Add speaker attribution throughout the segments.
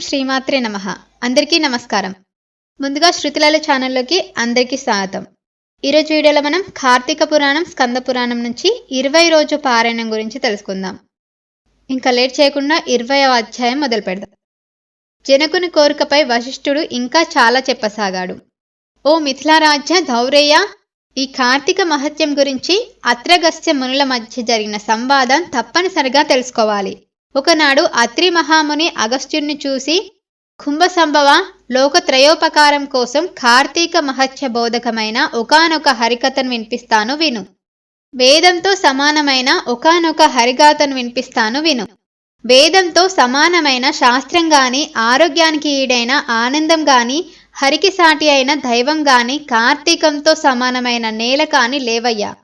Speaker 1: శ్రీమాత్రే నమ. అందరికీ నమస్కారం. ముందుగా శృతిలల ఛానల్లోకి అందరికీ స్వాగతం. ఈరోజు వీడియోలో మనం కార్తీక పురాణం స్కంద పురాణం నుంచి ఇరవై రోజు పారాయణం గురించి తెలుసుకుందాం. ఇంకా లేట్ చేయకుండా ఇరవై అధ్యాయం మొదలు పెడదాం. జనకుని కోరికపై వశిష్ఠుడు ఇంకా చాలా చెప్పసాగాడు. ఓ మిథిలారాజ్య ధౌరేయ ఈ కార్తీక మహత్యం గురించి అత్రగస్త్య మునుల మధ్య జరిగిన సంవాదం తప్పనిసరిగా తెలుసుకోవాలి. ఒకనాడు అత్రి మహాముని అగస్త్యుణ్ణి చూసి కుంభసంభవ లోకత్రయోపకారం కోసం కార్తీక మహత్య బోధకమైన ఒకానొక హరికథను వినిపిస్తాను విను. వేదంతో సమానమైన ఒకానొక హరిగాథను వినిపిస్తాను విను. వేదంతో సమానమైన శాస్త్రం గాని ఆరోగ్యానికి ఈడైన ఆనందం గాని హరికి సాటి అయిన దైవం గాని కార్తీకంతో సమానమైన నేల కాని లేవయ్యా.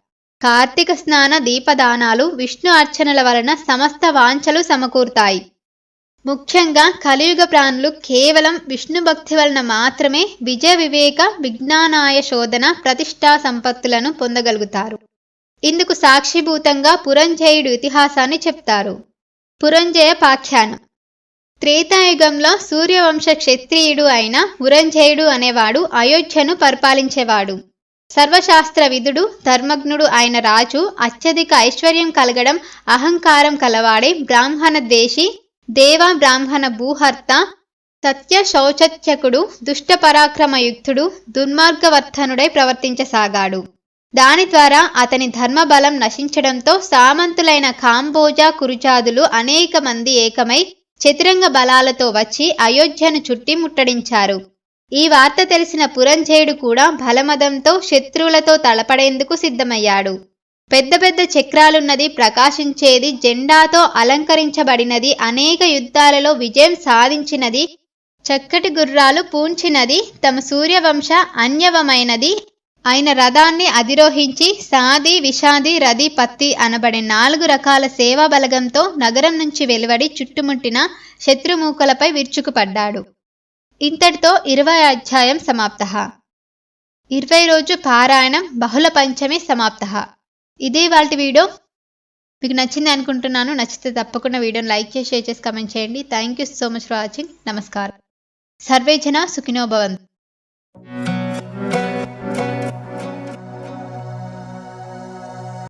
Speaker 1: కార్తీక స్నాన దీపదానాలు విష్ణు అర్చనల వలన సమస్త వాంఛలు సమకూరుతాయి. ముఖ్యంగా కలియుగ ప్రాణులు కేవలం విష్ణు భక్తి వలన మాత్రమే విజయ వివేక విజ్ఞానాయ శోధన ప్రతిష్టా సంపత్తులను పొందగలుగుతారు. ఇందుకు సాక్షిభూతంగా పురంజయుడు ఇతిహాసాన్ని చెప్తారు. పురంజయ పాఖ్యానం. త్రేతాయుగంలో సూర్యవంశ క్షత్రియుడు అయిన పురంజయుడు అనేవాడు అయోధ్యను పరిపాలించేవాడు. సర్వశాస్త్ర విధుడు ధర్మజ్ఞుడు అయిన రాజు అత్యధిక ఐశ్వర్యం కలగడం అహంకారం కలవాడే బ్రాహ్మణ దేశి దేవ బ్రాహ్మణ భూహర్త సత్య శౌచత్యకుడు దుష్ట పరాక్రమయుక్తుడు దుర్మార్గవర్ధనుడై ప్రవర్తించసాగాడు. దాని ద్వారా అతని ధర్మబలం నశించడంతో సామంతులైన కాంబోజ కురుజాదులు అనేక మంది ఏకమై చతురంగ బలాలతో వచ్చి అయోధ్యను చుట్టి ముట్టడించారు. ఈ వార్త తెలిసిన పురంజయుడు కూడా బలమదంతో శత్రువులతో తలపడేందుకు సిద్ధమయ్యాడు. పెద్ద పెద్ద చక్రాలున్నది ప్రకాశించేది జెండాతో అలంకరించబడినది అనేక యుద్ధాలలో విజయం సాధించినది చక్కటి గుర్రాలు పూంచినది తమ సూర్యవంశ అన్యవమైనది. ఆయన రథాన్ని అధిరోహించి సాది విషాది రది పత్తి అనబడే నాలుగు రకాల సేవా బలగంతో నగరం నుంచి వెలువడి చుట్టుముట్టిన శత్రుమూకలపై విరుచుకుపడ్డాడు. ఇంతటితో ఇరవై అధ్యాయం సమాప్త. ఇరవై రోజు పారాయణం బహుళ పంచమి సమాప్త. ఇదే వాళ్ళ వీడియో. మీకు నచ్చింది అనుకుంటున్నాను నచ్చితే తప్పకుండా వీడియోని లైక్ చేసి షేర్ చేసి కమెంట్ చేయండి. Thank you so much for watching నమస్కారం. సర్వే జన సుఖినో భవంతు.